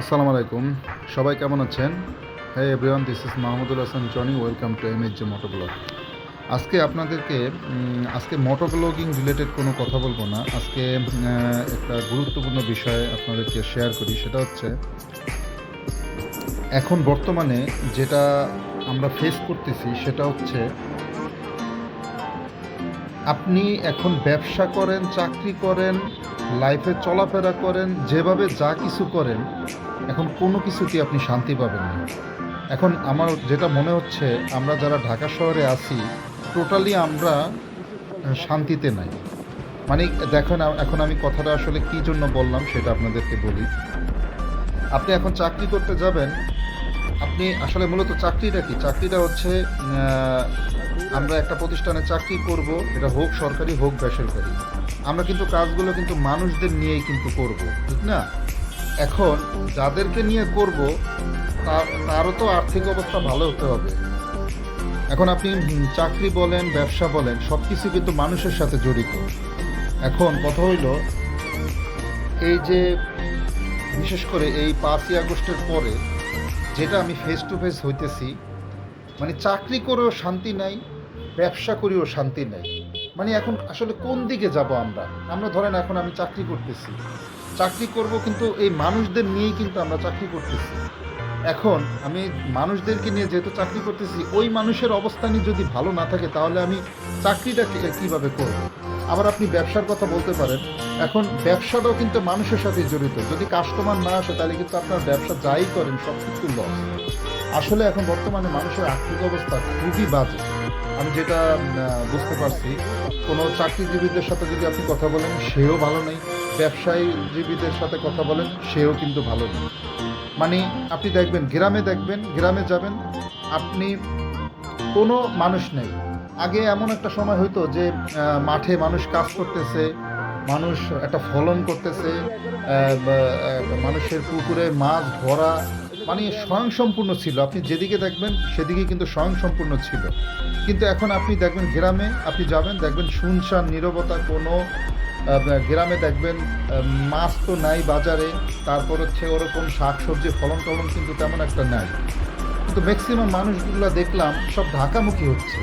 আসসালামু আলাইকুম। সবাই কেমন আছেন? হ্যাঁ everyone, this is Mahmudul Hasan Jony. Welcome to M H J motoblog. আজকে আপনাদেরকে আজকে মোটোব্লগিং রিলেটেড কোনো কথা বলব না। আজকে একটা গুরুত্বপূর্ণ বিষয় আপনাদেরকে শেয়ার করি। সেটা হচ্ছে, এখন বর্তমানে যেটা আমরা ফেস করতেছি, সেটা হচ্ছে আপনি এখন ব্যবসা করেন, চাকরি করেন লাইফে চলাফেরা করেন, যেভাবে যা কিছু করেন, এখন কোনো কিছুতেই আপনি শান্তি পাবেন না। এখন আমার যেটা মনে হচ্ছে, আমরা যারা ঢাকা শহরে আছি টোটালি আমরা শান্তিতে নাই। মানে দেখেন এখন আমি কথাটা আসলে কী জন্য বললাম সেটা আপনাদেরকে বলি। আপনি এখন চাকরি করতে যাবেন আপনি আসলে মূলত চাকরিটা কি? চাকরিটা হচ্ছে আমরা একটা প্রতিষ্ঠানে চাকরি করব, এটা হোক সরকারি, হোক বেসরকারি। আমরা কিন্তু কাজগুলো কিন্তু মানুষদের নিয়েই কিন্তু করব, ঠিক না? এখন যাদেরকে নিয়ে করব, তার, তারও তো আর্থিক অবস্থা ভালো হতে হবে। এখন আপনি চাকরি বলেন, ব্যবসা বলেন সব কিছু কিন্তু মানুষের সাথে জড়িত। এখন কথা হইল, এই যে, বিশেষ করে এই পাঁচই আগস্টের পরে যেটা আমি ফেস টু ফেস হইতেছি মানে চাকরি করেও শান্তি নাই, ব্যবসা করেও শান্তি নাই। মানে এখন আসলে কোন দিকে যাব আমরা? আমরা ধরেন এখন আমি চাকরি করতেছি। চাকরি করব কিন্তু এই মানুষদের নিয়েই কিন্তু আমরা চাকরি করতেছি। এখন আমি মানুষদেরকে নিয়ে যেহেতু চাকরি করতেছি, ওই মানুষের অবস্থানই যদি ভালো না থাকে, তাহলে আমি চাকরিটা কীভাবে করব? আবার আপনি ব্যবসার কথা বলতে পারেন। এখন ব্যবসাটাও কিন্তু মানুষের সাথে জড়িত। যদি কাস্টমার না আসে, তাহলে কিন্তু আপনার ব্যবসা যাই করেন সব কিছু লস আসলে এখন বর্তমানে মানুষের আর্থিক অবস্থা খুবই বাজে। আমি যেটা বুঝতে পারছি, কোনো চাকরিজীবীদের সাথে যদি আপনি কথা বলেন, সেও ভালো নেই। ব্যবসায়ীজীবীদের সাথে কথা বলেন, সেও কিন্তু ভালো নেই। মানে আপনি দেখবেন, গ্রামে দেখবেন, গ্রামে যাবেন, আপনি কোনো মানুষ নেই। আগে এমন একটা সময় হইতো যে মাঠে মানুষ কাজ করতেছে, মানুষ একটা ফলন করতেছে মানুষের পুকুরে মাছ ভরা মানে স্বয়ংসম্পূর্ণ ছিল। আপনি যেদিকে দেখবেন, সেদিকে কিন্তু স্বয়ংসম্পূর্ণ ছিল। কিন্তু এখন আপনি দেখবেন গ্রামে আপনি যাবেন, দেখবেন শুনশান, নীরবতা কোনো গ্রামে দেখবেন মাছ তো নাই বাজারে, তারপর হচ্ছে ওরকম শাক সবজি ফলন টলন কিন্তু তেমন একটা নাই। কিন্তু ম্যাক্সিমাম মানুষগুলো দেখলাম সব ঢাকামুখী হচ্ছে।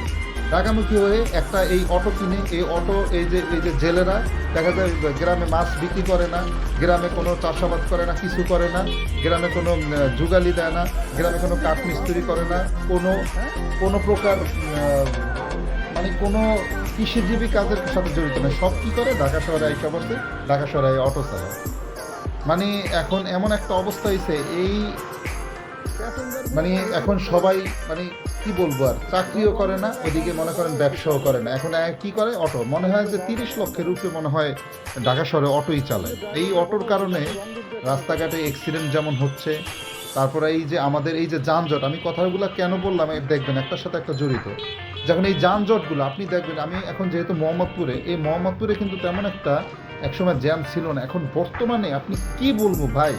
ঢাকামুখী হয়ে একটা এই অটো কিনে, এই অটো, এই যে এই যে জেলেরা, দেখা যায় গ্রামে মাছ বিক্রি করে না, গ্রামে কোনো চাষাবাদ করে না, কিছু করে না, গ্রামে কোনো যুগালি দেয় না, গ্রামে কোনো কাঠ মিস্ত্রি করে না, কোনো কোনো প্রকার মানে কোনো কৃষিজীবী কাজের সাথে জড়িত না। সব কী করে? ঢাকা শহরে আইসা বসে ঢাকা শহরে অটো চালায়। মানে এখন এমন একটা অবস্থা হয়েছে এই মানে এখন সবাই মানে কি বলব আর, চাকরিও করে না ওদিকে মনে করেন ব্যবসাও করে না। এখন কি করে? অটো। মনে হয় যে তিরিশ লক্ষের উপরে মনে হয় ঢাকা শহরে অটোই চালায়। এই অটোর কারণে রাস্তাঘাটে অ্যাক্সিডেন্ট যেমন হচ্ছে, তারপরে এই যে আমাদের এই যে যানজট, আমি কথাগুলো কেন বললাম দেখবেন, একটার সাথে একটা জড়িত। যখন এই যানজটগুলো, আপনি দেখবেন, আমি এখন যেহেতু মোহাম্মদপুরে, এই মোহাম্মদপুরে কিন্তু তেমন একটা একসময় জ্যাম ছিল না, এখন বর্তমানে আপনি কি বলব ভাই?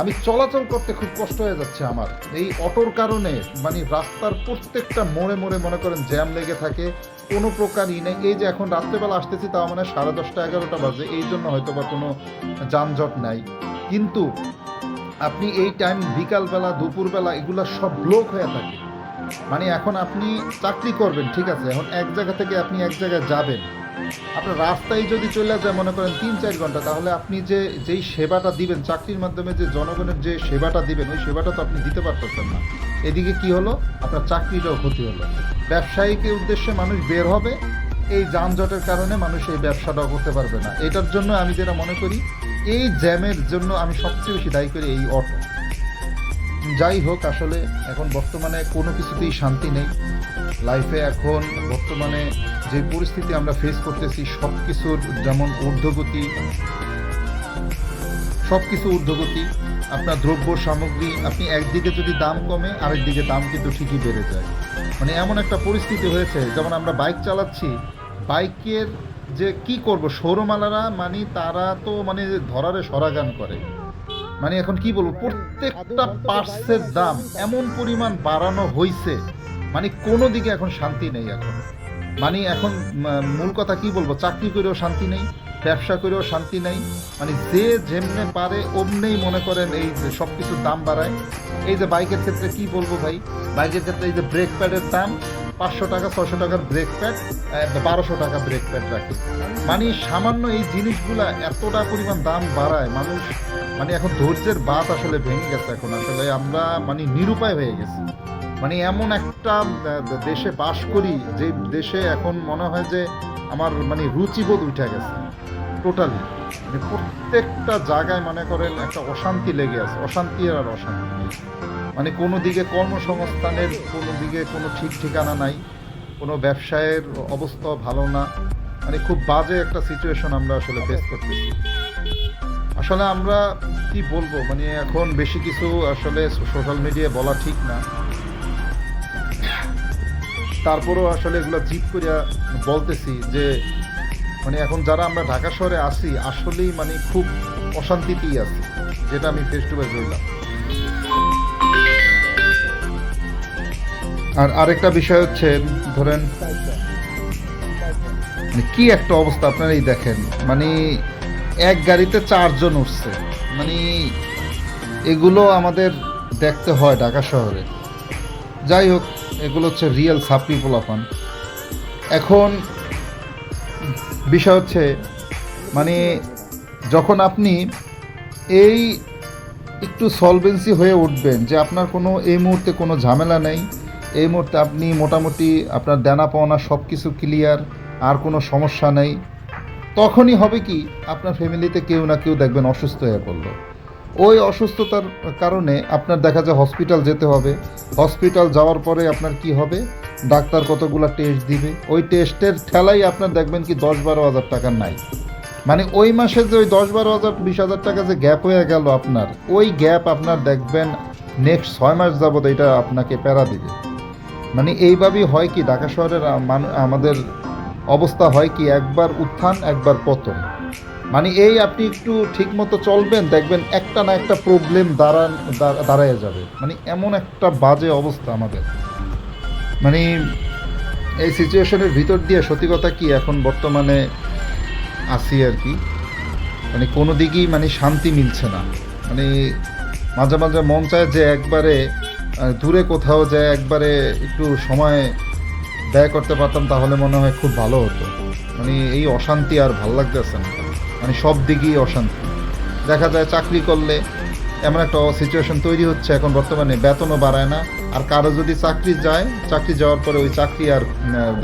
আমি চলাচল করতে খুব কষ্ট হয়ে যাচ্ছে আমার। এই অটোর কারণে মানে রাস্তার প্রত্যেকটা মোড়ে মোড়ে মনে করেন জ্যাম লেগে থাকে, কোনো প্রকারই নেই। এই যে এখন রাত্রেবেলা আসতেছি, তাও মানে সাড়ে দশটা, এগারোটা বাজে, এই জন্য হয়তো বা কোনো যানজট নাই। কিন্তু আপনি এই টাইম বিকালবেলা, দুপুরবেলা এগুলো সব ব্লক হয়ে থাকে। মানে এখন আপনি চাকরি করবেন, ঠিক আছে? এখন এক জায়গা থেকে আপনি এক জায়গায় যাবেন। আপনার রাস্তায় যদি চলে যায়, মনে করেন তিন, চার ঘণ্টা, তাহলে আপনি যে, যেই সেবাটা দিবেন, চাকরির মাধ্যমে যে জনগণের যে সেবাটা দিবেন, ওই সেবাটা তো আপনি দিতে পারতেছেন না। এদিকে কি হলো? আপনার চাকরিটাও ক্ষতি হলো। ব্যবসায়িকের উদ্দেশ্যে মানুষ বের হবে, এই যানজটের কারণে মানুষ এই ব্যবসাটাও করতে পারবে না। এটার জন্য আমি যেটা মনে করি, এই জ্যামের জন্য আমি সবচেয়ে বেশি দায়ী করি এই অটো। যাই হোক, আসলে এখন বর্তমানে কোনো কিছুতেই শান্তি নেই। লাইফে এখন বর্তমানে যে পরিস্থিতি আমরা ফেস করতেছি সব কিছুর যেমন ঊর্ধ্বগতি সব কিছু ঊর্ধ্বগতি, আপনার দ্রব্য সামগ্রী, আপনি একদিকে যদি দাম কমে, আরেকদিকে দাম কিন্তু ঠিকই বেড়ে যায়। মানে এমন একটা পরিস্থিতি হয়েছে, যেমন আমরা বাইক চালাচ্ছি, বাইকের যে কি করব, শোরুমালারা মানে তারা তো মানে ধরারে সরাগান করে। মানে এখন কি বলব, প্রত্যেকটা পার্সের দাম এমন পরিমাণ বাড়ানো হয়েছে মানে কোনো দিকে এখন শান্তি নেই এখন। মানে এখন মূল কথা কি বলব? চাকরি করেও শান্তি নেই, ব্যবসা করেও শান্তি নেই মানে যে যেমনে পারে অমনেই মনে করেন এই সব কিছুর দাম বাড়ায়। এই যে বাইকের ক্ষেত্রে কি বলব ভাই? বাইকের ক্ষেত্রে এই যে ব্রেক প্যাডের দাম, পাঁচশো টাকা ছশো টাকার ব্রেক প্যাড বারোশো টাকা ব্রেক প্যাড রাখে। মানে সামান্য এই জিনিসগুলা এতটা পরিমাণ দাম বাড়ায়, মানুষ মানে এখন ধৈর্যের বাত আসলে ভেঙে গেছে এখন। আসলে আমরা মানে নিরুপায় হয়ে গেছি। মানে এমন একটা দেশে বাস করি যে দেশে এখন মনে হয় যে আমার মানে রুচিবোধ উঠে গেছে টোটালি মানে প্রত্যেকটা জায়গায় মনে করেন একটা অশান্তি লেগে আছে, অশান্তি আর অশান্তি। মানে কোনো দিকে কর্মসংস্থানের, কোনো দিকে কোনো ঠিক ঠিকানা নাই, কোনো ব্যবসায়ের অবস্থা ভালো না। মানে খুব বাজে একটা সিচুয়েশন আমরা আসলে ফেস করতেছি। আসলে আমরা কি বলব? মানে এখন বেশি কিছু আসলে সোশ্যাল মিডিয়ায় বলা ঠিক না। তারপরেও আসলে এগুলো জিপ করিয়া বলতেছি যে মানে এখন যারা আমরা ঢাকা শহরে আসি আসলেই মানে খুব অশান্তিতেই আছি, যেটা আমি ফেস টু ফেস হইলাম আর আরেকটা বিষয় হচ্ছে, ধরেন মানে কি একটা অবস্থা আপনারাই দেখেন মানে এক গাড়িতে চারজন উঠছে মানে এগুলো আমাদের দেখতে হয় ঢাকা শহরে। যাই হোক এগুলো হচ্ছে রিয়েল সাপ্লি পোলাপান। এখন বিষয় হচ্ছে মানে যখন আপনি এই একটু সলভেন্সি হয়ে উঠবেন যে আপনার কোনো, এই মুহূর্তে কোনো ঝামেলা নেই, এই মুহূর্তে আপনি মোটামুটি আপনার দেনা পাওনা সব কিছু ক্লিয়ার আর কোনো সমস্যা নেই, তখনই হবে কি, আপনার ফ্যামিলিতে কেউ না কেউ দেখবেন অসুস্থ হয়ে পড়ল। ওই অসুস্থতার কারণে আপনার দেখা যায় হসপিটাল যেতে হবে। হসপিটাল যাওয়ার পরে আপনার কি হবে? ডাক্তার কতগুলো টেস্ট দিবে? ওই টেস্টের ঠেলাই আপনার দেখবেন কি দশ বারো হাজার টাকা নাই। মানে ওই মাসে যে ওই দশ বারো হাজার, বিশ হাজার টাকা যে গ্যাপ হয়ে গেল আপনার, ওই গ্যাপ আপনার দেখবেন নেক্সট ছয় মাস যাবত এটা আপনাকে প্যারা দিবে। মানে এইভাবেই হয় কি, ঢাকা শহরের আমাদের অবস্থা হয় কি, একবার উত্থান, একবার পতন। মানে এই আপনি একটু ঠিক মতো চলবেন, দেখবেন একটা না একটা প্রবলেম দাঁড়ান দাঁড়- দাঁড়ায় যাবে। মানে এমন একটা বাজে অবস্থা আমাদের। মানে এই সিচুয়েশনের ভিতর দিয়ে সত্যি কথা কি, এখন বর্তমানে আছি আর কি। মানে কোনো দিকেই মানে শান্তি মিলছে না। মানে মাঝে মাঝে মন চায় যে একবারে দূরে কোথাও যায় একবারে একটু সময় ব্যয় করতে পারতাম, তাহলে মনে হয় খুব ভালো হতো। মানে এই অশান্তি আর ভালো লাগতেছে না। মানে সব দিকেই অশান্তি। দেখা যায় চাকরি করলে এমন একটা সিচুয়েশন তৈরি হচ্ছে এখন বর্তমানে, বেতনও বাড়ায় না। আর কারও যদি চাকরি যায়, চাকরি যাওয়ার পরে ওই চাকরি আর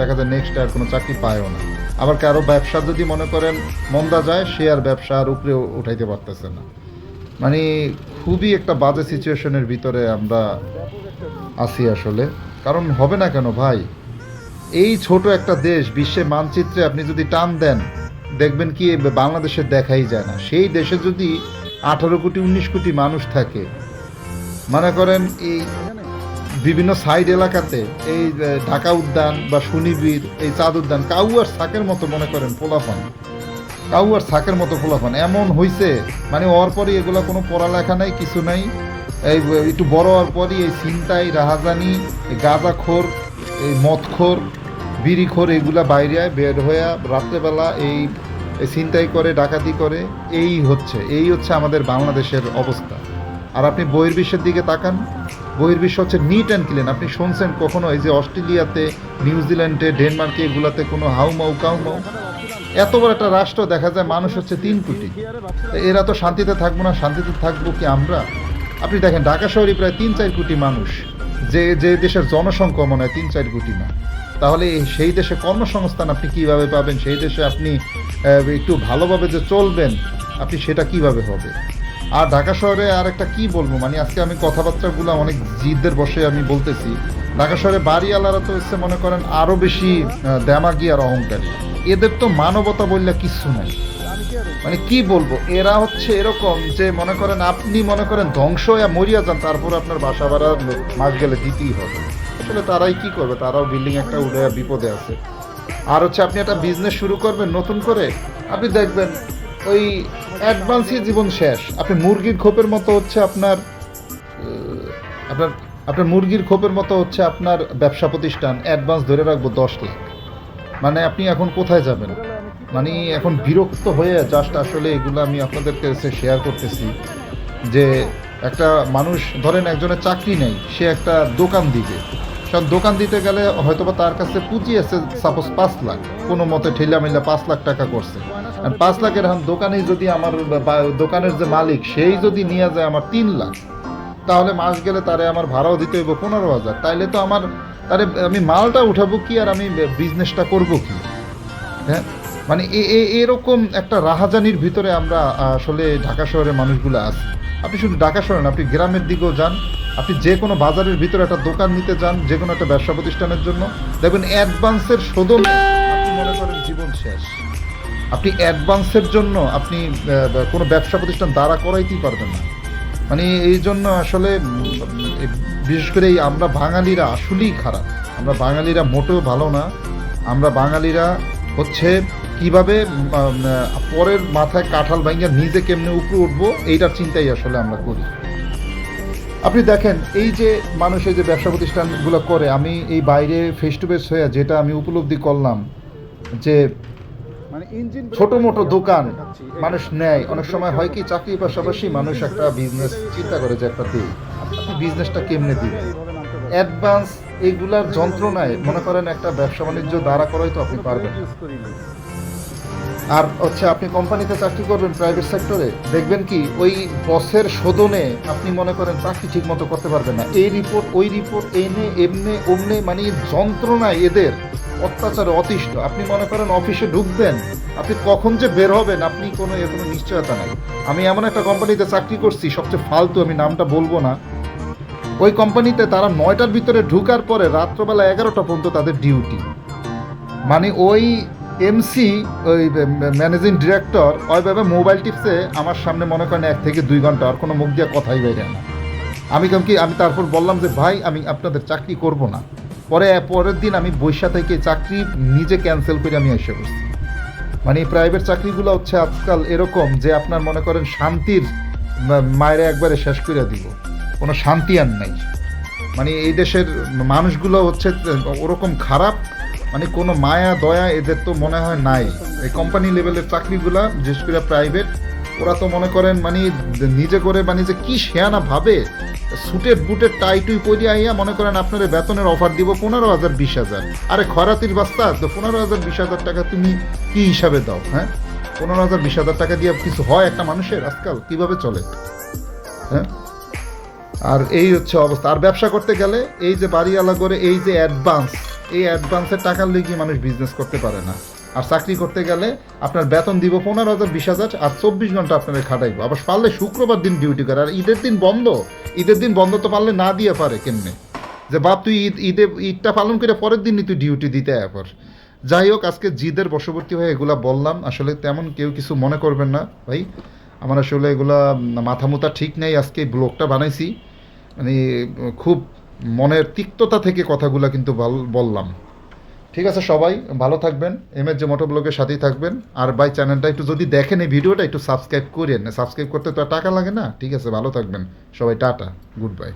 দেখা যায় নেক্সট আর কোনো চাকরি পায়ও না। আবার কারও ব্যবসা যদি মনে করেন মন্দা যায়, সে আর ব্যবসা আর উপরে উঠাইতে পারতেছে না। মানে খুবই একটা বাজে সিচুয়েশনের ভিতরে আমরা আছি আসলে। কারণ হবে না কেন ভাই? এই ছোট একটা দেশ, বিশ্বের মানচিত্রে আপনি যদি টান দেন দেখবেন কি, বাংলাদেশে দেখাই যায় না। সেই দেশে যদি আঠারো কোটি, উনিশ কোটি মানুষ থাকে, মনে করেন এই বিভিন্ন সাইড এলাকাতে এই ঢাকা উদ্যান বা শনিবীর এই চাঁদ উদ্যান কাউয়ার শাকের মতো মনে করেন পোলাপান। কাউয়ার শাকের মতো পোলাপান। এমন হইছে মানে ওর পরে এগুলো কোনো পড়ালেখা নাই, কিছু নাই। এই, একটু বড় হওয়ার পরই এই চিন্তাই রাহাজানি, এই গাঁজাখোর, এই মদখোর বিড়িখোর এগুলা বাইরে বের হয়ে রাত্রেবেলা এই এই ছিনতাই করে, ডাকাতি করে, এই হচ্ছে এই হচ্ছে আমাদের বাংলাদেশের অবস্থা। আর আপনি বহির্বিশ্বের দিকে তাকান, বহির্বিশ্ব হচ্ছে নিট অ্যান্ড ক্লিন আপনি শুনছেন কখনো এই যে অস্ট্রেলিয়াতে নিউজিল্যান্ডে ডেনমার্কে এগুলাতে কোনো হাউমাউ কাউমাউ এত বড় একটা রাষ্ট্র দেখা যায় মানুষ হচ্ছে তিন কোটি। এরা তো শান্তিতে থাকব না, শান্তিতে থাকব কি আমরা? আপনি দেখেন, ঢাকা শহরে প্রায় তিন চার কোটি মানুষ। যে যে দেশের জনসংখ্যা মনে হয় তিন চার কোটি না। তাহলে সেই দেশে কর্মসংস্থান আপনি কীভাবে পাবেন? সেই দেশে আপনি একটু ভালোভাবে যে চলবেন, আপনি সেটা কীভাবে হবে? আর ঢাকা শহরে আর একটা কি বলব? মানে আজকে আমি কথাবার্তাগুলো অনেক জিদদের বসে আমি বলতেছি। ঢাকা শহরে বাড়িওয়ালারা তো হচ্ছে মনে করেন আরও বেশি দেমাগি আর অহংকারী। এদের তো মানবতা বললে কিচ্ছু নাই। মানে কি বলব? এরা হচ্ছে এরকম যে মনে করেন আপনি মনে করেন ধ্বংস হয়ে মরিয়া যান, তারপর আপনার বাসা ভাড়া মাস গেলে দিতেই হবে। আসলে তারাই কি করবে? তারাও বিল্ডিং একটা উঠে বিপদে আছে। আর হচ্ছে আপনি একটা বিজনেস শুরু করবেন নতুন করে, আপনি দেখবেন ওই অ্যাডভান্সই জীবন শেষ। আপনি মুরগির খোপের মতো হচ্ছে আপনার আপনার আপনার মুরগির খোপের মতো হচ্ছে আপনার ব্যবসা প্রতিষ্ঠান অ্যাডভান্স ধরে রাখব দশ লাখ। মানে আপনি এখন কোথায় যাবেন? মানে এখন বিরক্ত হয়ে জাস্ট আসলে এগুলো আমি আপনাদের কাছে শেয়ার করতেছি যে একটা মানুষ, ধরেন একজনের চাকরি নেই, সে একটা দোকান দিবে। কারণ দোকান দিতে গেলে হয়তোবা তার কাছে পুঁজি আছে সাপোজ পাঁচ লাখ। কোনো মতে ঠেলা মিলা পাঁচ লাখ টাকা করছে। আর পাঁচ লাখের এখন দোকানে যদি আমার দোকানের যে মালিক, সেই যদি নিয়ে যায় আমার তিন লাখ, তাহলে মাস গেলে তারে আমার ভাড়াও দিতে হইব পনেরো হাজার। তাইলে তো আমার, তারে আমি মালটা উঠাবো কি আর আমি বিজনেসটা করব কি? হ্যাঁ? মানে এরকম একটা রাহাজানির ভিতরে আমরা আসলে ঢাকা শহরের মানুষগুলো আছি। আপনি শুধু ঢাকা শহরে না আপনি গ্রামের দিকেও যান, আপনি যে কোনো বাজারের ভিতরে একটা দোকান নিতে যান, যে কোনো একটা ব্যবসা প্রতিষ্ঠানের জন্য। দেখবেন অ্যাডভান্সের শোধনে আপনি মনে করেন জীবন শেষ। আপনি অ্যাডভান্সের জন্য আপনি কোনো ব্যবসা প্রতিষ্ঠান দাঁড়া করাইতেই পারবেন না। মানে এই জন্য আসলে বিশেষ করে এই আমরা বাঙালিরা আসলেই খারাপ। আমরা বাঙালিরা মোটেও ভালো না। আমরা বাঙালিরা হচ্ছে কীভাবে পরের মাথায় কাঁঠাল ভাঙিয়া নিজে কেমনে উপরে উঠবো এইটার চিন্তাই আসলে আমরা করি। আপনি দেখেন এই যে মানুষ এই যে ব্যবসা প্রতিষ্ঠানগুলো করে আমি এই বাইরে ফেস টু ফেস হয়ে যেটা আমি উপলব্ধি করলাম যে মানে ছোট মোটো দোকান মানুষ নেয়। অনেক সময় হয় কি চাকরির পাশাপাশি মানুষ একটা বিজনেস চিন্তা করে যে একটা দিই। বিজনেসটা কেমনে দিবেন অ্যাডভান্স এইগুলার যন্ত্রণায় মনে করেন একটা ব্যবসা বাণিজ্য দাঁড়া করাই তো আপনি পারবেন আর হচ্ছে আপনি কোম্পানিতে চাকরি করবেন প্রাইভেট সেক্টরে দেখবেন কি ওই বসের শোধনে আপনি মনে করেন চাকরি ঠিক মতো করতে পারবেন না। এই রিপোর্ট ওই রিপোর্ট এনে, এমনে ওমনে মানে যন্ত্রণায় এদের অত্যাচারে অতিষ্ঠ। আপনি মনে করেন অফিসে ঢুকবেন, আপনি কখন যে বের হবেন, আপনি কোনো এর কোনো নিশ্চয়তা নাই। আমি এমন একটা কোম্পানিতে চাকরি করছি, সবচেয়ে ফালতু, আমি নামটা বলব না। ওই কোম্পানিতে তারা নয়টার ভিতরে ঢুকার পরে রাত্রবেলা এগারোটা পর্যন্ত তাদের ডিউটি মানে ওই এমসি ওই ম্যানেজিং ডিরেক্টর ওইভাবে মোবাইল টিপসে আমার সামনে মনে করেন এক থেকে দুই ঘণ্টা, আর কোনো মুখ দিয়ে কথাই বাইরে না। আমি কেমন কি, আমি তারপর বললাম যে, ভাই, আমি আপনাদের চাকরি করব না। পরে, পরের দিন আমি বৈশা থেকে চাকরি নিজে ক্যান্সেল করে আমি এসে বসছি মানে প্রাইভেট চাকরিগুলো হচ্ছে আজকাল এরকম যে, আপনার মনে করেন শান্তির মায়েরা একবারে শেষ করে দিব। কোনো শান্তি আর নাই। মানে এই দেশের মানুষগুলো হচ্ছে, ওরকম খারাপ মানে কোনো মায়া, দয়া এদের তো মনে হয় নাই। এই কোম্পানি লেভেলের চাকরিগুলা, বিশেষ করে প্রাইভেট ওরা তো মনে করেন মানে নিজে করে মানে যে কি শেয়ানা ভাবে সুটের বুটের টাই টুই আইয়া মনে করেন আপনার বেতনের অফার দিব পনেরো হাজার, বিশ হাজার। আরে খরাতির বাস্তা, তো পনেরো হাজার, বিশ হাজার টাকা তুমি কি হিসাবে দাও হ্যাঁ? পনেরো হাজার, বিশ হাজার টাকা দিয়ে কিছু হয় একটা মানুষের আজকাল? কীভাবে চলে? হ্যাঁ? আর এই হচ্ছে অবস্থা। আর ব্যবসা করতে গেলে এই যে বাড়িওয়ালা করে, এই যে অ্যাডভান্স এই অ্যাডভান্সের টাকার লেগে মানুষ বিজনেস করতে পারে না। আর চাকরি করতে গেলে আপনার বেতন দিব পনেরো হাজার, বিশ হাজার, আর চব্বিশ ঘণ্টা আপনার খাটাইবো। আবার পারলে শুক্রবার দিন ডিউটি করে, আর ঈদের দিন বন্ধ। ঈদের দিন বন্ধ তো পারলে না দিয়ে পারে কেমনে? যে বাপ, তুই ঈদ, ঈদে, ঈদটা পালন করে পরের দিনই তুই ডিউটি দিতে এরপর যাই হোক, আজকে জিদের বশবর্তী হয়ে এগুলা বললাম। আসলে তেমন কেউ কিছু মনে করবেন না, ভাই। আমার আসলে এগুলা মাথা মুথা ঠিক নেই। আজকে ব্লগটা বানাইছি। মানে খুব মনের তিক্ততা থেকে কথাগুলো কিন্তু বল- বললাম। ঠিক আছে সবাই, ভালো থাকবেন। এম এর যে মোটো ব্লগের সাথেই থাকবেন। আর বাই চ্যানেলটা একটু যদি দেখেন এই ভিডিওটা, একটু সাবস্ক্রাইব করেন। সাবস্ক্রাইব করতে তো টাকা লাগে না। ঠিক আছে, ভালো থাকবেন। সবাই, টাটা। Good bye